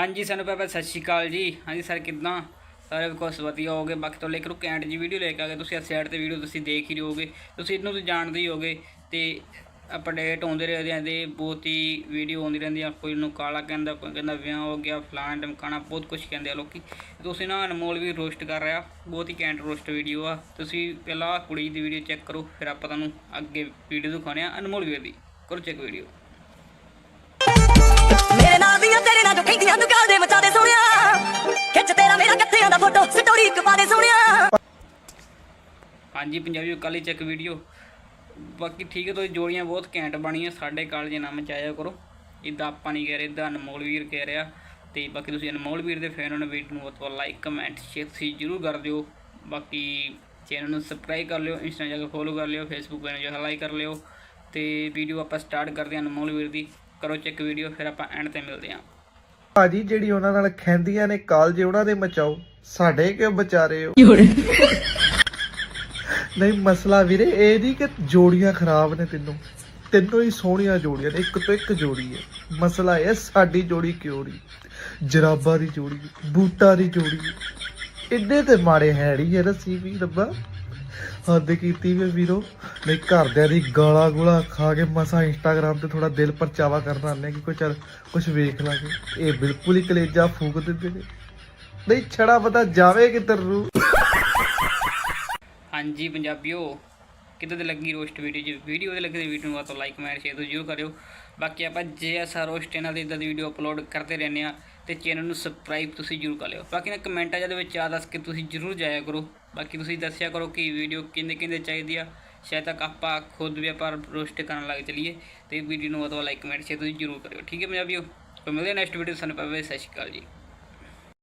ਹਾਂਜੀ, ਸਾਨੂੰ ਪਾਪਾ ਸਤਿ ਸ਼੍ਰੀ ਅਕਾਲ ਜੀ। ਹਾਂਜੀ ਸਰ, ਕਿੱਦਾਂ? ਸਾਰੇ ਕੁਛ ਵਧੀਆ ਹੋਗੇ? ਬਾਕੀ ਤੋਂ ਲੈ ਕੇ ਕੈਂਟ ਜੀ ਵੀਡੀਓ ਲੈ ਕੇ ਆ ਗਏ। ਤੁਸੀਂ ਇਸ ਸਾਈਡ ਤੇ ਵੀਡੀਓ ਤੁਸੀਂ ਦੇਖ ਹੀ ਰਹੇ ਹੋਗੇ। ਤੁਸੀਂ ਇਹਨੂੰ ਤਾਂ ਜਾਣਦੇ ਹੀ ਹੋਗੇ ਤੇ ਅਪਡੇਟ ਆਉਂਦੇ ਰਹਿੰਦੇ ਆ ਤੇ ਬਹੁਤ ਹੀ ਵੀਡੀਓ ਆਉਂਦੀ ਰਹਿੰਦੀ ਆ। ਕੋਈ ਨੂੰ ਕਾਲਾ ਕਹਿੰਦਾ, ਕੋਈ ਕਹਿੰਦਾ ਵਿਆਹ ਹੋ ਗਿਆ, ਫਲਾਣ ਟਮਕਾਣਾ ਬਹੁਤ ਕੁਝ ਕਹਿੰਦੇ ਆ ਲੋਕੀ। ਤੁਸੀਂ ਨਾ ਅਨਮੋਲ ਵੀ ਰੋਸਟ ਕਰ ਰਿਹਾ। ਬਹੁਤ ਹੀ ਕੈਂਟ ਰੋਸਟ ਵੀਡੀਓ ਆ। ਤੁਸੀਂ ਪਹਿਲਾਂ ਕੁੜੀ ਦੀ ਵੀਡੀਓ ਚੈੱਕ ਕਰੋ, ਫਿਰ ਆਪਾਂ ਤੁਹਾਨੂੰ ਅੱਗੇ ਵੀਡੀਓ ਦਿਖਾਉਂਦੇ ਆ। ਅਨਮੋਲ ਵੀਰ ਦੀ, ਕਰੋ ਚੈੱਕ ਵੀਡੀਓ ਮੇਰੇ ਨਾਲ ਦੀਆਂ ਤੇਰੇ ਨਾਲ ਜੋ ਕਹਿੰਦੀਆਂ ਪਾ ਦੇ ਸੋਹਣਿਆ ਹਾਂਜੀ ਪੰਜਾਬੀ ਕਾਲੀ ਚੱਕ ਵੀਡੀਓ ਬਾਕੀ ਠੀਕ ਹੈ ਤੁਸੀਂ ਜੋੜੀਆਂ ਬਹੁਤ ਘੈਂਟ ਬਣੀਆਂ ਸਾਡੇ ਕਾਲਜ ਨਾਮ ਮਚਾਇਆ ਕਰੋ। ਇਦਾਂ ਆਪਾਂ ਨਹੀਂ ਕਹਿ ਰਹੇ ਇਦਾਂ ਅਨਮੋਲ ਵੀਰ ਕਹਿ ਰਿਹਾ। ਤੇ ਬਾਕੀ ਤੁਸੀਂ ਅਨਮੋਲ ਵੀਰ ਦੇ ਫੈਨ ਹੋ ਨਾ ਵੀਡੀਓ ਨੂੰ ਬਹੁਤ ਲਾਈਕ ਕਮੈਂਟ ਸ਼ੇਅਰ ਤੁਸੀਂ ਜਰੂਰ ਕਰ ਦਿਓ। ਬਾਕੀ ਚੈਨਲ ਨੂੰ ਸਬਸਕ੍ਰਾਈਬ ਕਰ ਲਿਓ ਇੰਸਟਾ ਜਾ ਕੇ ਫੋਲੋ ਕਰ ਲਿਓ ਫੇਸਬੁੱਕ ਪੇਜ ਨੂੰ ਲਾਈਕ ਕਰ ਲਿਓ। ਤੇ ਵੀਡੀਓ ਆਪਾਂ ਸਟਾਰਟ ਕਰਦੇ ਹਾਂ ਅਨਮੋਲ ਵੀਰ ਦੀ। ਕਰੋ ਚੈੱਕ ਵੀਡੀਓ ਫਿਰ ਆਪਾਂ ਐਂਡ ਤੇ ਮਿਲਦੇ ਹਾਂ। ਭਾਜੀ ਜਿਹੜੀ ਉਹਨਾਂ ਨਾਲ ਖੈਂਦੀਆਂ ਨੇ ਕਾਲਜੇ ਉਹਨਾਂ ਦੇ ਮਚਾਓ। ਸਾਡੇ ਕਿਉਂ ਬਚਾ ਰਹੇ ਹੋ ਨਹੀਂ ਮਸਲਾ ਵੀਰੇ ਇਹ ਨਹੀਂ ਕਿ ਜੋੜੀਆਂ ਖਰਾਬ ਨੇ ਤੈਨੂੰ। ਤੈਨੂੰ ਹੀ ਸੋਹਣੀਆਂ ਜੋੜੀਆਂ ਨੇ ਇੱਕ ਤੋਂ ਇੱਕ ਜੋੜੀ ਹੈ। ਮਸਲਾ ਇਹ ਸਾਡੀ ਜੋੜੀ ਕਿਉਂ ਨਹੀਂ? ਜਰਾਬਾਂ ਦੀ ਜੋੜੀ ਬੂਟਾਂ ਦੀ ਜੋੜੀ। ਇੱਡੇ ਤੇ ਮਾੜੇ ਹੈ ਨਹੀਂ ਇਹ ਰੱਸੀ ਵੀ ਰੱਬਾ। ਹੱਦ ਕੀਤੀ ਵੀ ਵੀਰੋ। ਨਹੀਂ ਘਰਦਿਆਂ ਦੀ ਗਾਲਾਂ ਗੁਲਾ ਖਾ ਕੇ ਮਸਾ ਇੰਸਟਾਗ੍ਰਾਮ ਤੇ ਥੋੜਾ ਦਿਲ ਪਰਚਾਵਾ ਕਰਨ ਆਨੇ ਕਿ ਕੋਈ ਚੱਲ ਕੁਝ ਵੇਖ ਲਾਂਗੇ। ਇਹ ਬਿਲਕੁਲ ਹੀ ਕਲੇਜਾ ਫੂਕ ਦਿੰਦੇ ਨੇ। ਨਹੀਂ, ਛੜਾ ਪਤਾ ਜਾਵੇ ਕਿੱਧਰ ਨੂੰ ਹਾਂਜੀ ਪੰਜਾਬੀਓ ਕਿੱਦਾਂ ਦੀ ਲੱਗੀ ਰੋਸਟ ਵੀਡੀਓ? ਜੀ ਵੀਡੀਓ ਦੇ ਲੱਗੇ ਵੀਡੀਓ ਨੂੰ ਆ ਤਾਂ ਲਾਈਕ ਕਮੈਂਟ ਸ਼ੇਅਰ ਤੋਂ ਜ਼ਰੂਰ ਕਰਿਓ। ਬਾਕੀ ਆਪਾਂ ਜੇ ਐਸਾ ਰੋਸਟ ਚੈਨਲ ਤੇ ਇਦਾਂ ਦੀ ਵੀਡੀਓ ਅਪਲੋਡ ਕਰਦੇ ਰਹਿੰਦੇ ਆ ਤੇ ਚੈਨਲ ਨੂੰ ਸਬਸਕ੍ਰਾਈਬ ਤੁਸੀਂ ਜ਼ਰੂਰ ਕਰ ਲਿਓ। ਬਾਕੀ ਨਾ ਕਮੈਂਟਾਂ ਦੇ ਵਿੱਚ ਆ ਦੱਸ ਕੇ ਤੁਸੀਂ ਜ਼ਰੂਰ ਜਾਇਆ ਕਰੋ। ਬਾਕੀ ਤੁਸੀਂ ਦੱਸਿਆ ਕਰੋ ਕਿ ਵੀਡੀਓ ਕਿੰਨੇ ਕਿੰਨੇ ਚਾਹੀਦੀ ਆ। ਸ਼ਾਇਦ ਤੱਕ ਆਪਾਂ ਖੁਦ ਵੀ ਆਪਾਂ ਰੋਸਟ ਕਰਨ ਲੱਗ ਚਲੀਏ ਤੇ ਵੀਡੀਓ ਨੂੰ ਉਹ ਲਾਈਕ ਕਮੈਂਟ ਸ਼ੇਅਰ ਤੁਸੀਂ ਜ਼ਰੂਰ ਕਰਿਓ। ਠੀਕ ਹੈ ਪੰਜਾਬੀਓ ਕੋਈ ਮਿਲਦੇ ਨੈਕਸਟ ਵੀਡੀਓ ਸਾਨੂੰ ਪਵੇ ਸਤਿ ਸ਼੍ਰੀ ਅਕਾਲ ਜੀ।